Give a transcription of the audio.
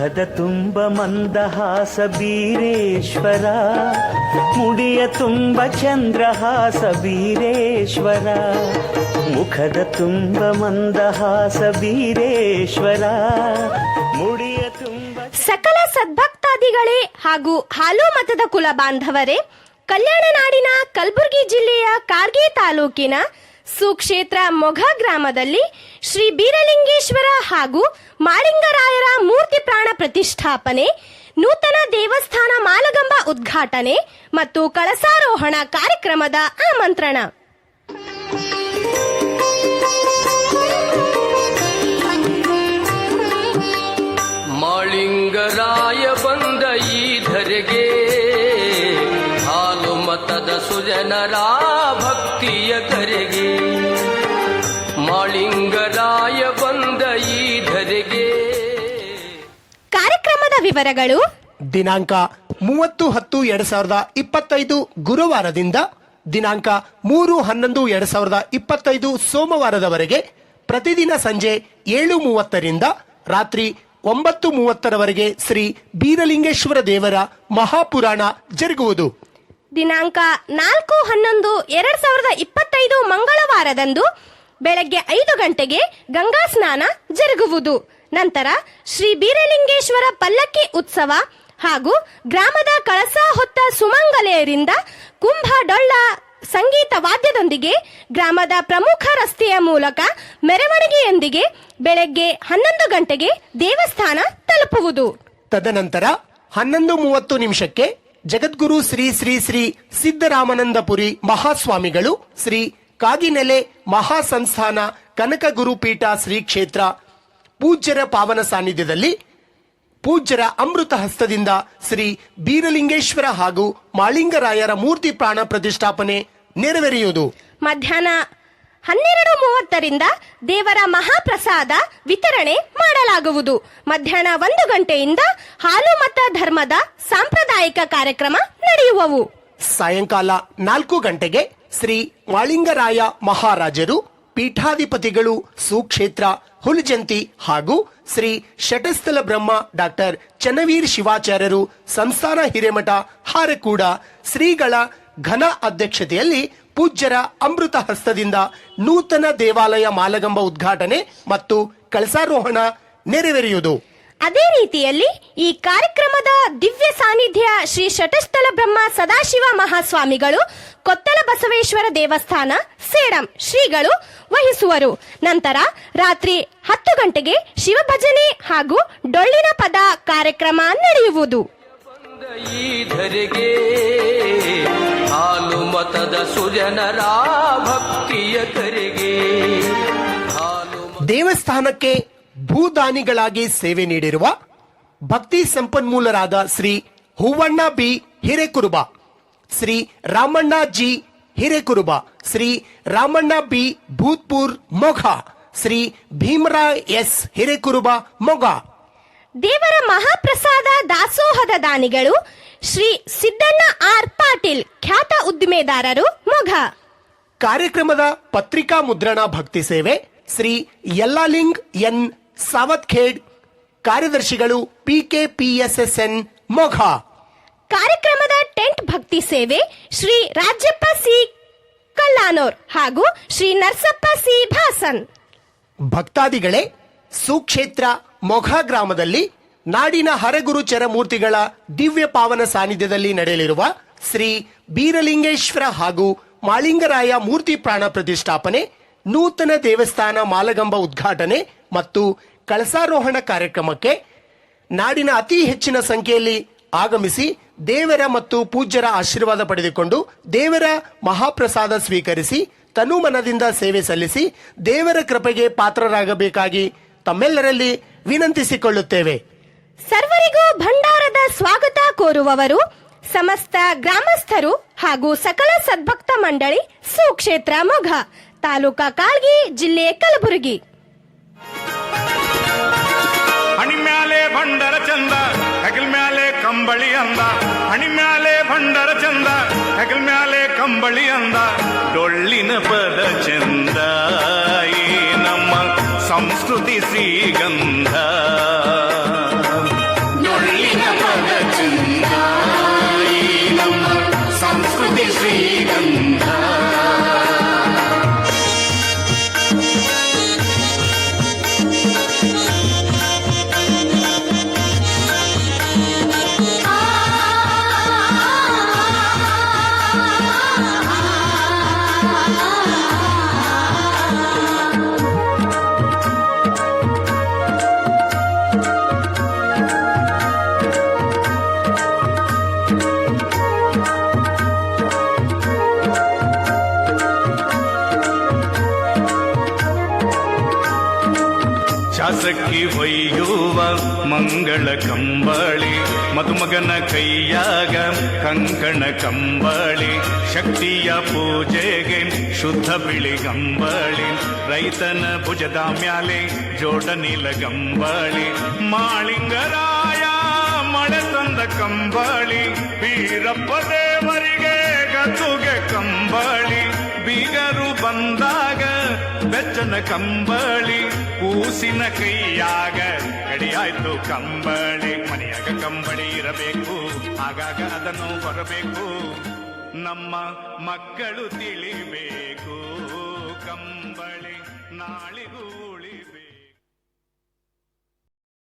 ಮುಖದ ತುಂಬ ಮಂದಹಾಸ ಬೀರೇಶ್ವರ, ಮುಡಿಯ ತುಂಬ ಚಂದ್ರಹಾಸ ಬೀರೇಶ್ವರ, ಮುಖದ ತುಂಬ ಮಂದಹಾಸ ಬೀರೇಶ್ವರ, ಮುಡಿಯ ತುಂಬ ಸಕಲ ಸದ್ಭಕ್ತಾದಿಗಳೇ ಹಾಗೂ ಹಾಲು ಮತದ ಕುಲ ಬಾಂಧವರೇ, ಕಲ್ಯಾಣ ನಾಡಿನ ಕಲಬುರಗಿ ಜಿಲ್ಲೆಯ ಕಾರ್ಗೆ ತಾಲೂಕಿನ ಸುಕ್ಷೇತ್ರ ಮೊಘ ಗ್ರಾಮದಲ್ಲಿ ಶ್ರೀ ಬೀರಲಿಂಗೇಶ್ವರ ಹಾಗೂ ಮಾಳಿಂಗರಾಯರ ಮೂರ್ತಿ ಪ್ರಾಣ ಪ್ರತಿಷ್ಠಾಪನೆ, ನೂತನ ದೇವಸ್ಥಾನ ಮಾಲಗಂಬ ಉದ್ಘಾಟನೆ ಮತ್ತು ಕಳಸಾರೋಹಣ ಕಾರ್ಯಕ್ರಮದ ಆಮಂತ್ರಣ. ಮಾಳಿಂಗರಾಯ ಬಂದ ಈ ಧರೆಗೆ ಮತದ ಸುಜನರ ಭಕ್ತಿಯ ಕರೆಗೆ. ಮಾಳಿಂಗರಾಯ ಬಂದ ಈ ಧರೆಗೆ. ಕಾರ್ಯಕ್ರಮದ ವಿವರಗಳು. ದಿನಾಂಕ ಮೂವತ್ತು ಹತ್ತು ಎರಡ್ ಸಾವಿರದ ಇಪ್ಪತ್ತೈದು ಗುರುವಾರದಿಂದ ದಿನಾಂಕ ಮೂರು ಹನ್ನೊಂದು ಎರಡ್ ಸಾವಿರದ ಇಪ್ಪತ್ತೈದು ಸೋಮವಾರದವರೆಗೆ ಪ್ರತಿದಿನ ಸಂಜೆ ಏಳು ಮೂವತ್ತರಿಂದ ರಾತ್ರಿ ಒಂಬತ್ತು ಮೂವತ್ತರವರೆಗೆ ಶ್ರೀ ಬೀರಲಿಂಗೇಶ್ವರ ದೇವರ ಮಹಾಪುರಾಣ ಜರುಗುವುದು. ದಿನಾಂಕ ನಾಲ್ಕು ಹನ್ನೊಂದು ಎರಡ್ ಸಾವಿರದ ಇಪ್ಪತ್ತೈದು ಮಂಗಳವಾರದಂದು ಬೆಳಗ್ಗೆ ಐದು ಗಂಟೆಗೆ ಗಂಗಾ ಸ್ನಾನ ಜರುಗುವುದು. ನಂತರ ಶ್ರೀ ಬೀರಲಿಂಗೇಶ್ವರ ಪಲ್ಲಕ್ಕಿ ಉತ್ಸವ ಹಾಗೂ ಗ್ರಾಮದ ಕಳಸ ಹೊತ್ತ ಸುಮಂಗಲೆಯರಿಂದ ಕುಂಭ ಡೊಳ್ಳ ಸಂಗೀತ ವಾದ್ಯದೊಂದಿಗೆ ಗ್ರಾಮದ ಪ್ರಮುಖ ರಸ್ತೆಯ ಮೂಲಕ ಮೆರವಣಿಗೆಯೊಂದಿಗೆ ಬೆಳಗ್ಗೆ ಹನ್ನೊಂದು ಗಂಟೆಗೆ ದೇವಸ್ಥಾನ ತಲುಪುವುದು. ತದನಂತರ ಹನ್ನೊಂದು ಮೂವತ್ತು ನಿಮಿಷಕ್ಕೆ ಜಗದ್ಗುರು ಶ್ರೀ ಶ್ರೀ ಶ್ರೀ ಸಿದ್ದರಾಮನಂದಪುರಿ ಮಹಾಸ್ವಾಮಿಗಳು, ಶ್ರೀ ಕಾಗಿನೆಲೆ ಮಹಾಸಂಸ್ಥಾನ ಕನಕ ಗುರುಪೀಠ ಶ್ರೀ ಕ್ಷೇತ್ರ ಪೂಜ್ಯರ ಪಾವನ ಸಾನ್ನಿಧ್ಯದಲ್ಲಿ ಪೂಜ್ಯರ ಅಮೃತ ಹಸ್ತದಿಂದ ಶ್ರೀ ಬೀರಲಿಂಗೇಶ್ವರ ಹಾಗೂ ಮಾಳಿಂಗರಾಯರ ಮೂರ್ತಿ ಪ್ರಾಣ ಪ್ರತಿಷ್ಠಾಪನೆ ನೆರವೇರಿಯುವುದು. ಮಧ್ಯಾಹ್ನ ಹನ್ನೆರಡು ಮೂವತ್ತರಿಂದ ದೇವರ ಮಹಾಪ್ರಸಾದ ವಿತರಣೆ ಮಾಡಲಾಗುವುದು. ಮಧ್ಯಾಹ್ನ ಒಂದು ಗಂಟೆಯಿಂದ ಹಾಲು ಮತ ಧರ್ಮದ ಸಾಂಪ್ರದಾಯಿಕ ಕಾರ್ಯಕ್ರಮ ನಡೆಯುವವು. ಸಾಯಂಕಾಲ ನಾಲ್ಕು ಗಂಟೆಗೆ ಶ್ರೀ ಮಾಳಿಂಗರಾಯ ಮಹಾರಾಜರು, ಪೀಠಾಧಿಪತಿಗಳು, ಸುಕ್ಷೇತ್ರ, ಹುಲಜಂತಿ ಹಾಗೂ ಶ್ರೀ ಷಟಸ್ಥಲ ಬ್ರಹ್ಮ ಡಾಕ್ಟರ್ ಚನ್ನವೀರ್ ಶಿವಾಚಾರ್ಯರು ಸಂಸ್ಥಾನ ಹಿರೇಮಠ, ಹಾರಕೂಡ ಶ್ರೀಗಳ ಘನ ಅಧ್ಯಕ್ಷತೆಯಲ್ಲಿ ಪೂಜ್ಯರ ಅಮೃತ ಹಸ್ತದಿಂದ ನೂತನ ದೇವಾಲಯ ಮಾಲಗಂಬ ಉದ್ಘಾಟನೆ ಮತ್ತು ಕಳಸಾರೋಹಣ ನೆರವೇರಿಯುವುದು. ಅದೇ ರೀತಿಯಲ್ಲಿ ಈ ಕಾರ್ಯಕ್ರಮದ ದಿವ್ಯ ಸಾನ್ನಿಧ್ಯ ಶ್ರೀ ಶಟಸ್ಥಲ ಬ್ರಹ್ಮ ಸದಾಶಿವ ಮಹಾಸ್ವಾಮಿಗಳು ಕೊತ್ತಲ ಬಸವೇಶ್ವರ ದೇವಸ್ಥಾನ ಸೇಡಂ ಶ್ರೀಗಳು ವಹಿಸುವರು. ನಂತರ ರಾತ್ರಿ ಹತ್ತು ಗಂಟೆಗೆ ಶಿವಭಜನೆ ಹಾಗೂ ಡೊಳ್ಳಿನ ಪದ ಕಾರ್ಯಕ್ರಮ ನಡೆಯುವುದು. ಹಾಲು ಸುಜನರ ಭಕ್ತಿಯ ಕರೆಗೆ. ದೇವಸ್ಥಾನಕ್ಕೆ ಭೂದಾನಿಗಳಾಗಿ ಸೇವೆ ನೀಡಿರುವ ಭಕ್ತಿ ಸಂಪನ್ಮೂಲರಾದ Shri Hoovanna B Hirekuruba, Shri Ramanna G Hirekuruba, Shri Ramanna B Bhutpur Mogha, Shri Bhimarai S Hirekuruba Mogha ದೇವರ ಮಹಾಪ್ರಸಾದ ದಾಸೋಹದ ದಾನಿಗಳು ಶ್ರೀ ಸಿದ್ದಣ್ಣ ಆರ್ ಪಾಟೀಲ್ ಖ್ಯಾತ ಉದ್ದಿಮೆದಾರರು ಮೊಘ. ಕಾರ್ಯಕ್ರಮದ ಪತ್ರಿಕಾ ಮುದ್ರಣ ಭಕ್ತಿ ಸೇವೆ ಶ್ರೀ ಯಲ್ಲಾಲಿಂಗ್ ಎನ್ ಸಾವತ್ಖೇಡ್ ಕಾರ್ಯದರ್ಶಿಗಳು ಪಿಕೆ ಪಿಎಸ್ಎಸ್ಎನ್ ಮೊಘ. ಕಾರ್ಯಕ್ರಮದ ಟೆಂಟ್ ಭಕ್ತಿ ಸೇವೆ ಶ್ರೀ ರಾಜ್ಯಪ್ಪ ಸಿ ಕಲ್ಲಾನೋರ್ ಹಾಗೂ ಶ್ರೀ ನರ್ಸಪ್ಪ ಸಿ ಭಾಸನ್. ಭಕ್ತಾದಿಗಳೇ ಸುಕ್ಷೇತ್ರ ಮೊಘ ಗ್ರಾಮದಲ್ಲಿ ನಾಡಿನ ಹರಗುರು ಚರಮೂರ್ತಿಗಳ ದಿವ್ಯ ಪಾವನ ಸಾನ್ನಿಧ್ಯದಲ್ಲಿ ನಡೆಯಲಿರುವ ಶ್ರೀ ಬೀರಲಿಂಗೇಶ್ವರ ಹಾಗೂ ಮಾಳಿಂಗರಾಯ ಮೂರ್ತಿ ಪ್ರಾಣ ಪ್ರತಿಷ್ಠಾಪನೆ, ನೂತನ ದೇವಸ್ಥಾನ ಮಾಲಗಂಬ ಉದ್ಘಾಟನೆ ಮತ್ತು ಕಳಸಾರೋಹಣ ಕಾರ್ಯಕ್ರಮಕ್ಕೆ ನಾಡಿನ ಅತಿ ಹೆಚ್ಚಿನ ಸಂಖ್ಯೆಯಲ್ಲಿ ಆಗಮಿಸಿ ದೇವರ ಮತ್ತು ಪೂಜ್ಯರ ಆಶೀರ್ವಾದ ಪಡೆದುಕೊಂಡು ದೇವರ ಮಹಾಪ್ರಸಾದ ಸ್ವೀಕರಿಸಿ ತನು ಮನದಿಂದ ಸೇವೆ ಸಲ್ಲಿಸಿ ದೇವರ ಕೃಪೆಗೆ ಪಾತ್ರರಾಗಬೇಕಾಗಿ ತಮ್ಮೆಲ್ಲರಲ್ಲಿ ವಿನಂತಿಸಿಕೊಳ್ಳುತ್ತೇವೆ. ಸರ್ವರಿಗೂ ಭಂಡಾರದ ಸ್ವಾಗತ ಕೋರುವವರು ಸಮಸ್ತ ಗ್ರಾಮಸ್ಥರು ಹಾಗೂ ಸಕಲ ಸದ್ಭಕ್ತ ಮಂಡಳಿ ಸುಕ್ಷೇತ್ರ ಮೊಘ ತಾಲೂಕಾ ಕಾಳ್ಗಿ ಜಿಲ್ಲೆ ಕಲಬುರಗಿ. ಹಣಿ ಮ್ಯಾಲೆ ಭಂಡರ ಚಂದ ಹೆಗಲ್ ಮ್ಯಾಲೆ ಕಂಬಳಿ ಅಂದ. ಹಣಿ ಮ್ಯಾಲೆ ಭಂಡರ ಚಂದ ಹೆಗಲ್ ಮ್ಯಾಲೆ ಕಂಬಳಿ ಅಂದ. ಡೊಳ್ಳಿನ ಪದ ಚಂದ ಈ ಕಳಸಕ್ಕಿ ಹೊಯ್ಯುವ ಮಂಗಳ ಕಂಬಳಿ, ಮದುಮಗನ ಕೈಯಾಗ ಕಂಕಣ ಕಂಬಳಿ, ಶಕ್ತಿಯ ಪೂಜೆಗೆ ಶುದ್ಧ ಬಿಳಿ ಗಂಬಳಿ, ರೈತನ ಭುಜದ ಮ್ಯಾಲೆ ಜೋಡನಿಲ ಗಂಬಳಿ, ಮಾಳಿಂಗರಾಯ ಮಳೆ ತಂದ ಕಂಬಳಿ, ವೀರಪ್ಪ ದೇವರಿಗೆ ಗದುಗೆ ಕಂಬಳಿ, ಬೀಗರು ಬಂದಾಗ ಬೆಚ್ಚನ ಕಂಬಳಿ ಕೂಸಿನ ಕೈಯಾಗ ಗಡಿಯಾಯ್ತು ಕಂಬಳಿ, ಮನೆಯಾಗ ಕಂಬಳಿ ಇರಬೇಕು. ಆಗಾಗ ಅದನ್ನು ಬರಬೇಕು. ನಮ್ಮ ಮಕ್ಕಳು ತಿಳಿಬೇಕು. ಕಂಬಳಿ ನಾಳಿಗೂ